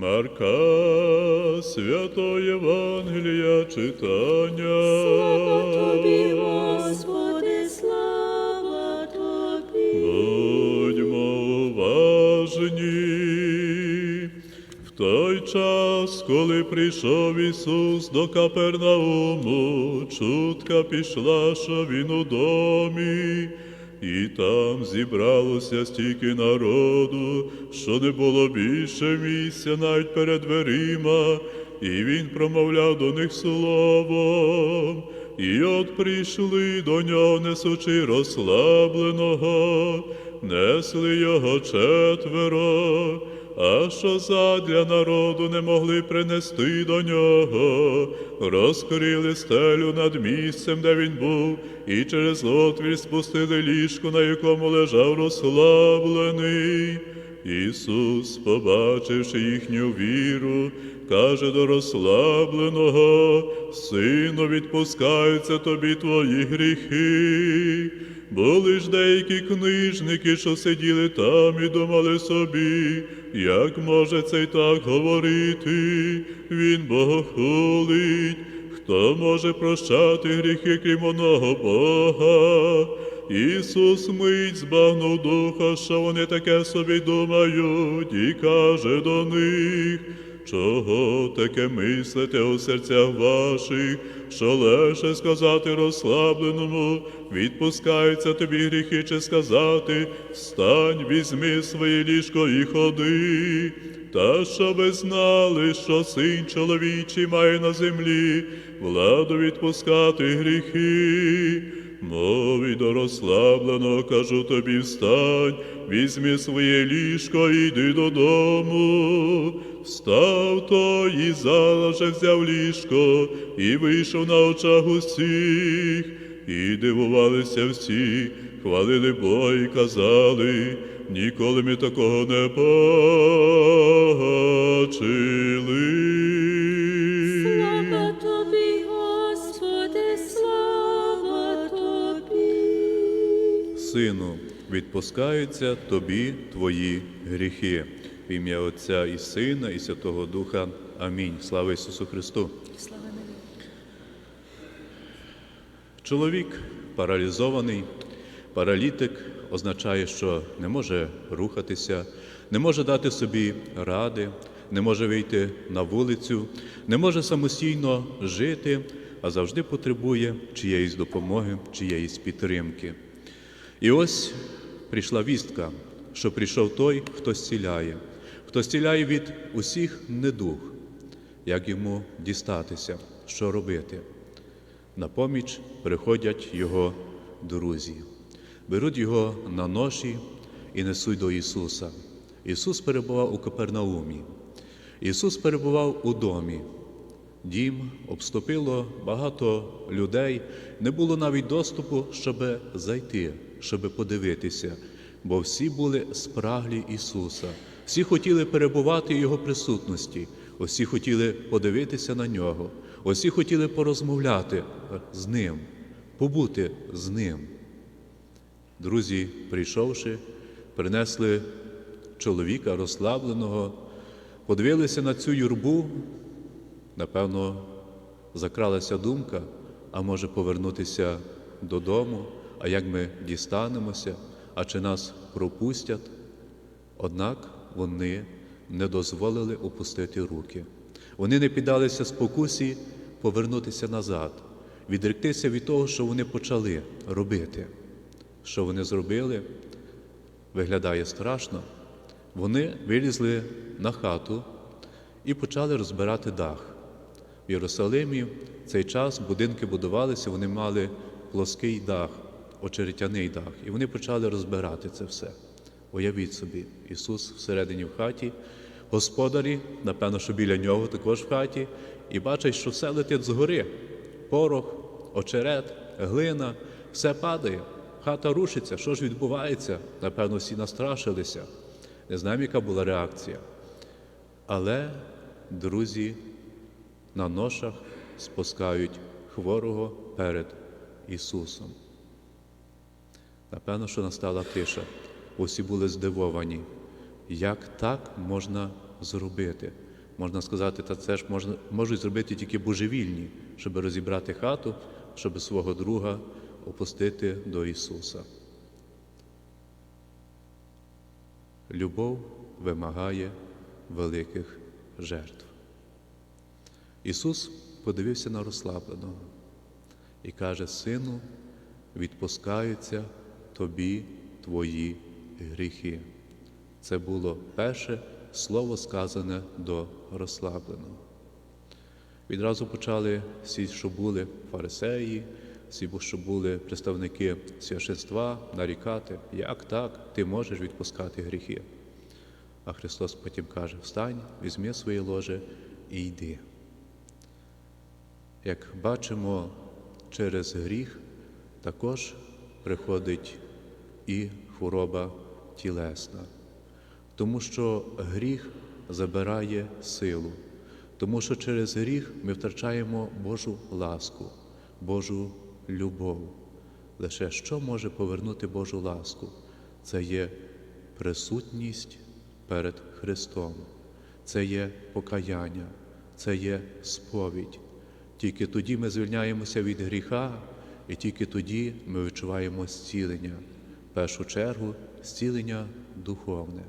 Марка, святого Євангелія читання. Слава тобі, Господи, слава тобі. Будьмо уважні. В той час, коли прийшов Ісус до Капернауму, чутка пішла, що Він у домі, і там зібралося стільки народу, що не було більше місця навіть перед дверима, і Він промовляв до них словом. І от прийшли до нього, несучи розслабленого, несли його четверо, а що задля народу не могли принести до нього, розкрили стелю над місцем, де він був, і через отвір спустили ліжко, на якому лежав розслаблений. Ісус, побачивши їхню віру, каже до розслабленого, Сину, відпускаються тобі твої гріхи. Були ж деякі книжники, що сиділи там і думали собі, як може цей так говорити, він богохулить, хто може прощати гріхи, крім оного Бога. Ісус мить збагнув духа, що вони таке собі думають, і каже до них, чого таке мислите у серцях ваших, що легше сказати розслабленому, відпускаються тобі гріхи, чи сказати, встань, візьми своє ліжко і ходи. Та що ви знали, що син чоловічий має на землі владу відпускати гріхи. Мові до розслабленого, кажу тобі, встань, візьми своє ліжко і йди додому. Встав то і залаже взяв ліжко, і вийшов на очах усіх, і дивувалися всі, хвалили Бога і казали, ніколи ми такого не бачили. Відпускаються тобі твої гріхи. В ім'я Отця і Сина, і Святого Духа. Амінь. Слава Ісусу Христу. Слава. Чоловік паралізований, паралітик означає, що не може рухатися, не може дати собі ради, не може вийти на вулицю, не може самостійно жити, а завжди потребує чиєїсь допомоги, чиєїсь підтримки. І ось прийшла вістка, що прийшов той, хто зціляє, хто зціляє від усіх недуг, як йому дістатися, що робити. На поміч приходять його друзі, беруть його на ноші і несуть до Ісуса. Ісус перебував у Капернаумі. Ісус перебував у домі. Дім обступило багато людей, не було навіть доступу, щоб зайти, щоб подивитися, бо всі були спраглі Ісуса, всі хотіли перебувати в Його присутності, усі хотіли подивитися на нього, усі хотіли порозмовляти з Ним, побути з Ним. Друзі, прийшовши, принесли чоловіка розслабленого, подивилися на цю юрбу, напевно, закралася думка, а може повернутися додому, а як ми дістанемося, а чи нас пропустять. Однак вони не дозволили опустити руки. Вони не піддалися спокусі повернутися назад, відректися від того, що вони почали робити. Що вони зробили, виглядає страшно. Вони вилізли на хату і почали розбирати дах. В Єрусалимі в цей час будинки будувалися, вони мали плоский дах, очеретяний дах, і вони почали розбирати це все. Уявіть собі, Ісус всередині в хаті, господарі, напевно, що біля нього також в хаті, і бачать, що все летить згори. Порох, очерет, глина, все падає, хата рушиться. Що ж відбувається? Напевно, всі настрашилися. Не знаємо, яка була реакція. Але друзі на ношах спускають хворого перед Ісусом. Напевно, що настала тиша. Усі були здивовані, як так можна зробити. Можна сказати, та це ж можна, можуть зробити тільки божевільні, щоб розібрати хату, щоб свого друга опустити до Ісуса. Любов вимагає великих жертв. Ісус подивився на розслабленого і каже: Сину, відпускаються тобі твої гріхи. Це було перше слово сказане до розслабленого. Відразу почали всі, що були фарисеї, всі, що були представники священства, нарікати, як так, ти можеш відпускати гріхи. А Христос потім каже: Встань, візьми своє ложе і йди. Як бачимо, через гріх також приходить і хвороба тілесна, тому що гріх забирає силу, тому що через гріх ми втрачаємо Божу ласку, Божу любов. Лише що може повернути Божу ласку? Це є присутність перед Христом, це є покаяння, це є сповідь. Тільки тоді ми звільняємося від гріха, і тільки тоді ми відчуваємо зцілення, в першу чергу зцілення духовне.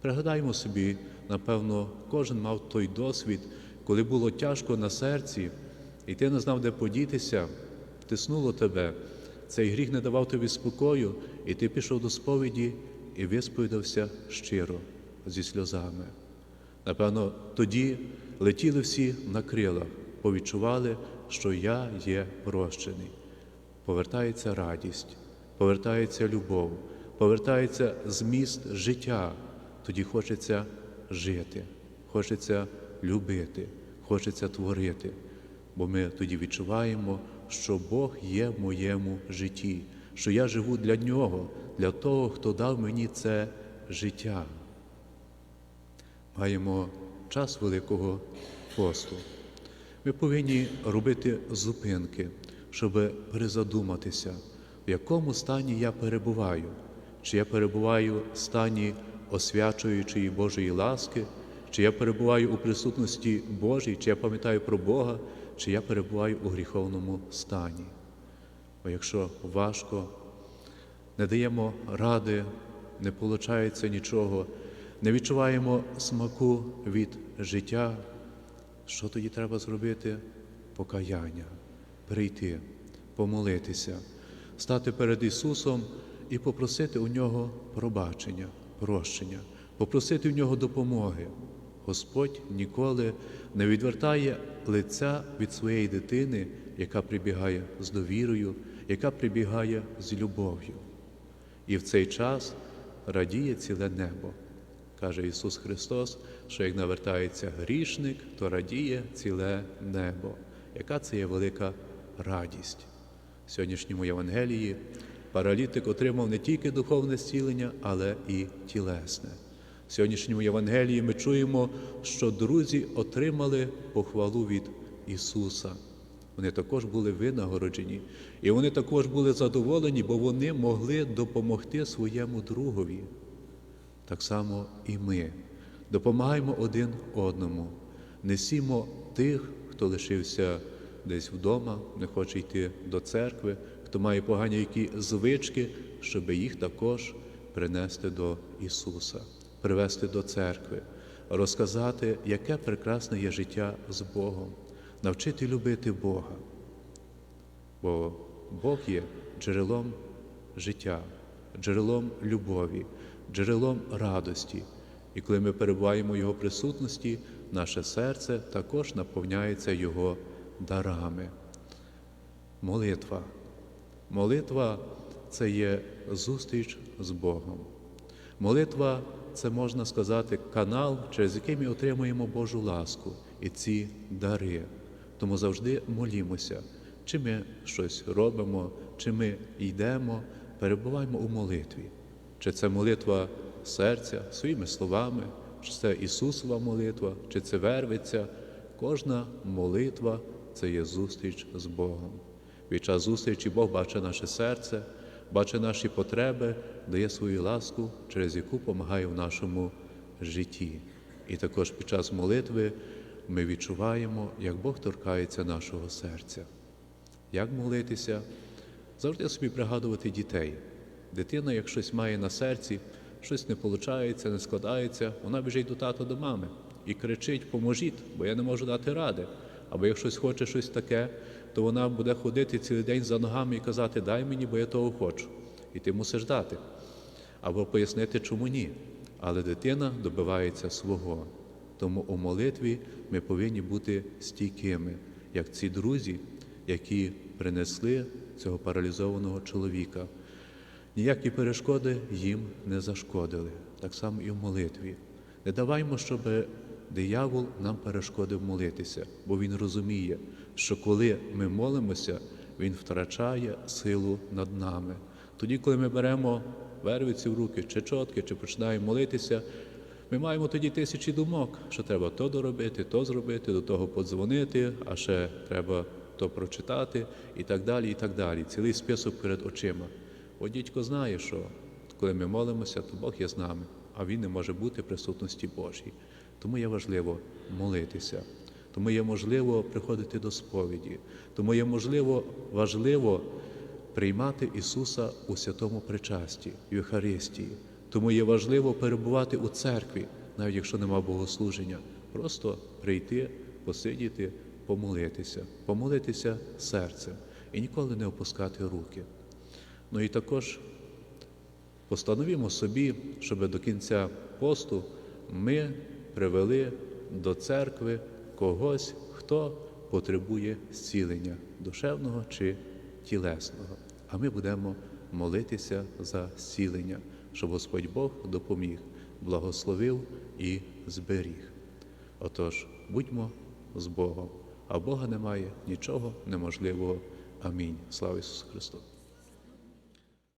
Пригадаємо собі, напевно, кожен мав той досвід, коли було тяжко на серці, і ти не знав, де подітися, тиснуло тебе, цей гріх не давав тобі спокою, і ти пішов до сповіді і висповідався щиро, зі сльозами. Напевно, тоді летіли всі на крилах, повідчували, що я є прощений. Повертається радість, повертається любов, повертається зміст життя. Тоді хочеться жити, хочеться любити, хочеться творити, бо ми тоді відчуваємо, що Бог є в моєму житті, що я живу для Нього, для того, хто дав мені це життя. Маємо час Великого посту. Ми повинні робити зупинки, щоб перезадуматися, в якому стані я перебуваю, чи я перебуваю в стані освячуючої Божої ласки, чи я перебуваю у присутності Божій, чи я пам'ятаю про Бога, чи я перебуваю у гріховному стані. Бо якщо важко, не даємо ради, не виходить нічого, не відчуваємо смаку від життя, що тоді треба зробити? Покаяння, прийти, помолитися, стати перед Ісусом і попросити у Нього пробачення, прощення, попросити в Нього допомоги. Господь ніколи не відвертає лиця від своєї дитини, яка прибігає з довірою, яка прибігає з любов'ю. І в цей час радіє ціле небо. Каже Ісус Христос, що як навертається грішник, то радіє ціле небо. Яка це є велика радість? В сьогоднішньому Євангелії паралітик отримав не тільки духовне зцілення, але і тілесне. В сьогоднішньому Євангелії ми чуємо, що друзі отримали похвалу від Ісуса. Вони також були винагороджені, і вони також були задоволені, бо вони могли допомогти своєму другові. Так само і ми. Допомагаємо один одному, несімо тих, хто лишився десь вдома, не хоче йти до церкви, хто має погані які звички, щоб їх також принести до Ісуса, привести до церкви, розказати, яке прекрасне є життя з Богом, навчити любити Бога. Бо Бог є джерелом життя, джерелом любові, джерелом радості. І коли ми перебуваємо в Його присутності, наше серце також наповняється Його дарами. Молитва. Молитва це є зустріч з Богом. Молитва це можна сказати канал, через який ми отримуємо Божу ласку і ці дари. Тому завжди молімося, чи ми щось робимо, чи ми йдемо, перебуваємо у молитві. Чи це молитва серця своїми словами, чи це Ісусова молитва, чи це вервиця. Кожна молитва це є зустріч з Богом. Під час зустрічі Бог бачить наше серце, бачить наші потреби, дає свою ласку, через яку допомагає в нашому житті. І також під час молитви ми відчуваємо, як Бог торкається нашого серця. Як молитися? Завжди собі пригадувати дітей. Дитина, як щось має на серці, щось не виходить, не складається, вона біжить до тата, до мами і кричить: Поможіть, бо я не можу дати ради. Або як щось хоче щось таке, то вона буде ходити цілий день за ногами і казати Дай мені, бо я того хочу. І ти мусиш дати. Або пояснити, чому ні. Але дитина добивається свого. Тому у молитві ми повинні бути стійкими, як ці друзі, які принесли цього паралізованого чоловіка. Ніякі перешкоди їм не зашкодили, так само і в молитві. Не даваймо, щоб диявол нам перешкодив молитися, бо він розуміє, що коли ми молимося, він втрачає силу над нами. Тоді, коли ми беремо вервиці в руки, чи чотки, чи починаємо молитися, ми маємо тоді тисячі думок, що треба то доробити, то зробити, до того подзвонити, а ще треба то прочитати і так далі. і так далі. Цілий список перед очима. Бо дідько знає, що коли ми молимося, то Бог є з нами, а Він не може бути в присутності Божій. Тому є важливо молитися, тому є можливо приходити до сповіді, тому є можливо важливо приймати Ісуса у святому причасті, в Євхаристії. Тому є важливо перебувати у церкві, навіть якщо нема богослуження, просто прийти, посидіти, помолитися, помолитися серцем і ніколи не опускати руки. Ну і також постановімо собі, щоб до кінця посту ми привели до церкви когось, хто потребує зцілення душевного чи тілесного. А ми будемо молитися за зцілення, щоб Господь Бог допоміг, благословив і зберіг. Отож, будьмо з Богом, а Бога немає нічого неможливого. Амінь. Слава Ісусу Христу!